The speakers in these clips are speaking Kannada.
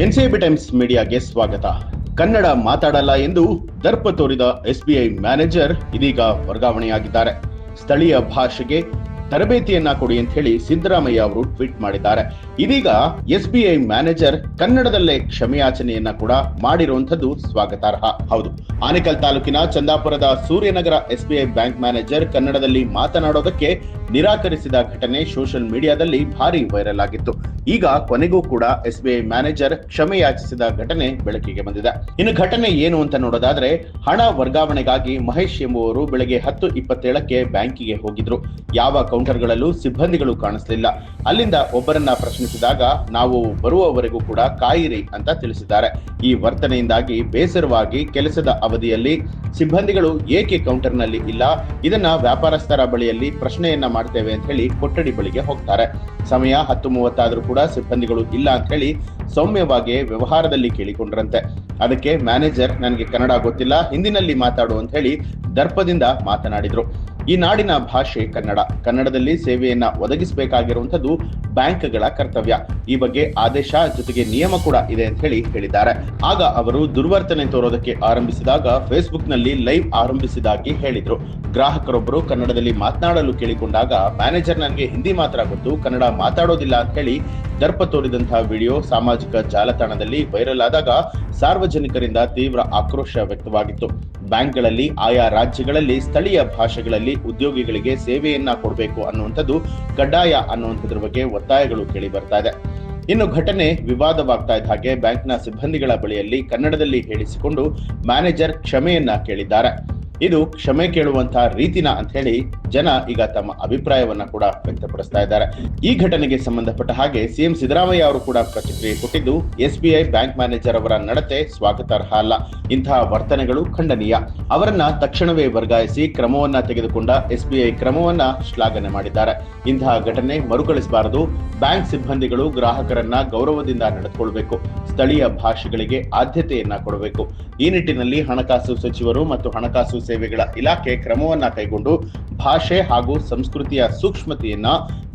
ವಿಐಪಿ ಟೈಮ್ಸ್ ಮೀಡಿಯಾಗೆ ಸ್ವಾಗತ. ಕನ್ನಡ ಮಾತಾಡಲ್ಲ ಎಂದು ದರ್ಪ ತೋರಿದ ಎಸ್ಬಿಐ ಮ್ಯಾನೇಜರ್ ಇದೀಗ ವರ್ಗಾವಣೆಯಾಗಿದ್ದಾರೆ. ಸ್ಥಳೀಯ ಭಾಷೆಗೆ ತರಬೇತಿಯನ್ನ ಕೊಡಿ ಅಂತ ಹೇಳಿ ಸಿದ್ದರಾಮಯ್ಯ ಅವರು ಟ್ವೀಟ್ ಮಾಡಿದ್ದಾರೆ. ಇದೀಗ ಎಸ್ಬಿಐ ಮ್ಯಾನೇಜರ್ ಕನ್ನಡದಲ್ಲೇ ಕ್ಷಮೆಯಾಚನೆಯನ್ನ ಕೂಡ ಮಾಡಿರುವಂತದ್ದು ಸ್ವಾಗತಾರ್ಹ. ಹೌದು, ಆನೇಕಲ್ ತಾಲೂಕಿನ ಚಂದಾಪುರದ ಸೂರ್ಯನಗರ ಎಸ್ಬಿಐ ಬ್ಯಾಂಕ್ ಮ್ಯಾನೇಜರ್ ಕನ್ನಡದಲ್ಲಿ ಮಾತನಾಡೋದಕ್ಕೆ ನಿರಾಕರಿಸಿದ ಘಟನೆ ಸೋಷಿಯಲ್ ಮೀಡಿಯಾದಲ್ಲಿ ಭಾರಿ ವೈರಲ್ ಆಗಿತ್ತು. ಈಗ ಕೊನೆಗೂ ಕೂಡ ಎಸ್ಬಿಐ ಮ್ಯಾನೇಜರ್ ಕ್ಷಮೆ ಯಾಚಿಸಿದ ಘಟನೆ ಬೆಳಕಿಗೆ ಬಂದಿದೆ. ಇನ್ನು ಘಟನೆ ಏನು ಅಂತ ನೋಡೋದಾದ್ರೆ, ಹಣ ವರ್ಗಾವಣೆಗಾಗಿ ಮಹೇಶ್ ಎಂಬುವರು ಬೆಳಗ್ಗೆ ಹತ್ತು ಇಪ್ಪತ್ತೇಳಕ್ಕೆ ಬ್ಯಾಂಕಿಗೆ ಹೋಗಿದ್ರು. ಯಾವ ಕೌಂಟರ್ಗಳಲ್ಲೂ ಸಿಬ್ಬಂದಿಗಳು ಕಾಣಿಸಲಿಲ್ಲ. ಅಲ್ಲಿಂದ ಒಬ್ಬರನ್ನ ಪ್ರಶ್ನಿಸಿದಾಗ, ನಾವು ಬರುವವರೆಗೂ ಕೂಡ ಕಾಯಿರಿ ಅಂತ ತಿಳಿಸಿದ್ದಾರೆ. ಈ ವರ್ತನೆಯಿಂದಾಗಿ ಬೇಸರವಾಗಿ ಕೆಲಸದ ಅವಧಿಯಲ್ಲಿ ಸಿಬ್ಬಂದಿಗಳು ಏಕೆ ಕೌಂಟರ್ನಲ್ಲಿ ಇಲ್ಲ, ಇದನ್ನ ವ್ಯಾಪಾರಸ್ಥರ ಬಳಿಯಲ್ಲಿ ಪ್ರಶ್ನೆಯನ್ನ ಮಾಡ್ತೇವೆ ಅಂತ ಹೇಳಿ ಕೊಠಡಿ ಬಳಿಗೆ ಹೋಗ್ತಾರೆ. ಸಮಯ ಹತ್ತು ಮೂವತ್ತಾದ್ರೂ ಕೂಡ ಸಿಬ್ಬಂದಿಗಳು ಇಲ್ಲ ಅಂತ ಹೇಳಿ ಸೌಮ್ಯವಾಗಿ ವ್ಯವಹಾರದಲ್ಲಿ ಕೇಳಿಕೊಂಡ್ರಂತೆ. ಅದಕ್ಕೆ ಮ್ಯಾನೇಜರ್, ನನಗೆ ಕನ್ನಡ ಗೊತ್ತಿಲ್ಲ, ಹಿಂದಿನಲ್ಲಿ ಮಾತಾಡು ಅಂತ ಹೇಳಿ ದರ್ಪದಿಂದ ಮಾತನಾಡಿದ್ರು. ಈ ನಾಡಿನ ಭಾಷೆ ಕನ್ನಡ. ಕನ್ನಡದಲ್ಲಿ ಸೇವೆಯನ್ನ ಒದಗಿಸಬೇಕಾಗಿರುವಂತದ್ದು ಬ್ಯಾಂಕ್ಗಳ ಕರ್ತವ್ಯ. ಈ ಬಗ್ಗೆ ಆದೇಶ ಜೊತೆಗೆ ನಿಯಮ ಕೂಡ ಇದೆ ಅಂತ ಹೇಳಿ ಹೇಳಿದ್ದಾರೆ. ಆಗ ಅವರು ದುರ್ವರ್ತನೆ ತೋರೋದಕ್ಕೆ ಆರಂಭಿಸಿದಾಗ ಫೇಸ್ಬುಕ್ನಲ್ಲಿ ಲೈವ್ ಆರಂಭಿಸಿದಾಗಿ ಹೇಳಿದ್ರು. ಗ್ರಾಹಕರೊಬ್ಬರು ಕನ್ನಡದಲ್ಲಿ ಮಾತನಾಡಲು ಕೇಳಿಕೊಂಡಾಗ ಮ್ಯಾನೇಜರ್ ನನಗೆ ಹಿಂದಿ ಮಾತ್ರ ಗೊತ್ತು, ಕನ್ನಡ ಮಾತಾಡೋದಿಲ್ಲ ಅಂತ ಹೇಳಿ ದರ್ಪ ತೋರಿದಂತಹ ವಿಡಿಯೋ ಸಾಮಾಜಿಕ ಜಾಲತಾಣದಲ್ಲಿ ವೈರಲ್ ಆದಾಗ ಸಾರ್ವಜನಿಕರಿಂದ ತೀವ್ರ ಆಕ್ರೋಶ ವ್ಯಕ್ತವಾಗಿತ್ತು. ಬ್ಯಾಂಕ್ಗಳಲ್ಲಿ ಆಯಾ ರಾಜ್ಯಗಳಲ್ಲಿ ಸ್ಥಳೀಯ ಭಾಷೆಗಳಲ್ಲಿ ಉದ್ಯೋಗಿಗಳಿಗೆ ಸೇವೆಯನ್ನ ಕೊಡಬೇಕು ಅನ್ನುವಂಥದ್ದು ಕಡ್ಡಾಯ ಅನ್ನುವಂಥದ್ರ ಬಗ್ಗೆ ಒತ್ತಾಯಗಳು ಕೇಳಿ ಬರ್ತಾ ಇದೆ. ಇನ್ನು ಘಟನೆ ವಿವಾದವಾಗ್ತಾ ಇದ್ದ ಹಾಗೆ ಬ್ಯಾಂಕ್ನ ಸಿಬ್ಬಂದಿಗಳ ಬಳಿಯಲ್ಲಿ ಕನ್ನಡದಲ್ಲಿ ಹೇಳಿಸಿಕೊಂಡು ಮ್ಯಾನೇಜರ್ ಕ್ಷಮೆಯನ್ನ ಕೇಳಿದ್ದಾರೆ. ಇದು ಕ್ಷಮೆ ಕೇಳುವಂತಹ ರೀತಿನ ಅಂತ ಹೇಳಿ ಜನ ಈಗ ತಮ್ಮ ಅಭಿಪ್ರಾಯವನ್ನ ಕೂಡ ವ್ಯಕ್ತಪಡಿಸ್ತಾ ಇದ್ದಾರೆ. ಈ ಘಟನೆಗೆ ಸಂಬಂಧಪಟ್ಟ ಹಾಗೆ ಸಿಎಂ ಸಿದ್ದರಾಮಯ್ಯ ಅವರು ಕೂಡ ಪ್ರತಿಕ್ರಿಯೆ ಕೊಟ್ಟಿದ್ದು ಎಸ್ಬಿಐ ಬ್ಯಾಂಕ್ ಮ್ಯಾನೇಜರ್ ಅವರ ನಡತೆ ಸ್ವಾಗತಾರ್ಹ ಅಲ್ಲ. ಇಂತಹ ವರ್ತನೆಗಳು ಖಂಡನೀಯ. ಅವರನ್ನ ತಕ್ಷಣವೇ ವರ್ಗಾಯಿಸಿ ಕ್ರಮವನ್ನ ತೆಗೆದುಕೊಂಡ ಎಸ್ಬಿಐ ಕ್ರಮವನ್ನ ಶ್ಲಾಘನೆ ಮಾಡಿದ್ದಾರೆ. ಇಂತಹ ಘಟನೆ ಮರುಕಳಿಸಬಾರದು. ಬ್ಯಾಂಕ್ ಸಿಬ್ಬಂದಿಗಳು ಗ್ರಾಹಕರನ್ನ ಗೌರವದಿಂದ ನಡೆದುಕೊಳ್ಬೇಕು. ಸ್ಥಳೀಯ ಭಾಷೆಗಳಿಗೆ ಆದ್ಯತೆಯನ್ನ ಕೊಡಬೇಕು. ಈ ನಿಟ್ಟಿನಲ್ಲಿ ಹಣಕಾಸು ಸಚಿವರು ಮತ್ತು ಹಣಕಾಸು ಸೇವೆಗಳ ಇಲಾಖೆ ಕ್ರಮವನ್ನ ಕೈಗೊಂಡು ಭಾಷೆ ಹಾಗೂ ಸಂಸ್ಕೃತಿಯ ಸೂಕ್ಷ್ಮತೆಯನ್ನ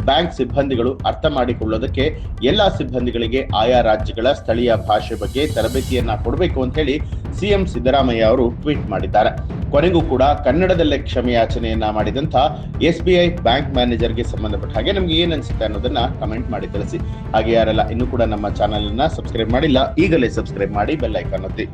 ಬ್ಯಾಂಕ್ ಸಿಬ್ಬಂದಿಗಳು ಅರ್ಥ ಮಾಡಿಕೊಳ್ಳೋದಕ್ಕೆ ಎಲ್ಲಾ ಸಿಬ್ಬಂದಿಗಳಿಗೆ ಆಯಾ ರಾಜ್ಯಗಳ ಸ್ಥಳೀಯ ಭಾಷೆ ಬಗ್ಗೆ ತರಬೇತಿಯನ್ನ ಕೊಡಬೇಕು ಅಂತ ಹೇಳಿ ಸಿಎಂ ಸಿದ್ದರಾಮಯ್ಯ ಅವರು ಟ್ವೀಟ್ ಮಾಡಿದ್ದಾರೆ. ಕೊನೆಗೂ ಕೂಡ ಕನ್ನಡದಲ್ಲೇ ಕ್ಷಮೆಯಾಚನೆಯನ್ನ ಮಾಡಿದಂತ ಐ ಬ್ಯಾಂಕ್ ಮ್ಯಾನೇಜರ್ಗೆ ಸಂಬಂಧಪಟ್ಟ ಹಾಗೆ ನಮ್ಗೆ ಏನ್ ಅನ್ಸುತ್ತೆ ಅನ್ನೋದನ್ನ ಕಮೆಂಟ್ ಮಾಡಿ ತಿಳಿಸಿ. ಹಾಗೆ ಯಾರೆಲ್ಲ ಇನ್ನೂ ಕೂಡ ನಮ್ಮ ಚಾನೆಲ್ ಅನ್ನ ಸಬ್ಸ್ಕ್ರೈಬ್ ಮಾಡಿಲ್ಲ ಈಗಲೇ ಸಬ್ಸ್ಕ್ರೈಬ್ ಮಾಡಿ ಬೆಲ್ ಐಕಾನ್ ಒತ್ತಿ.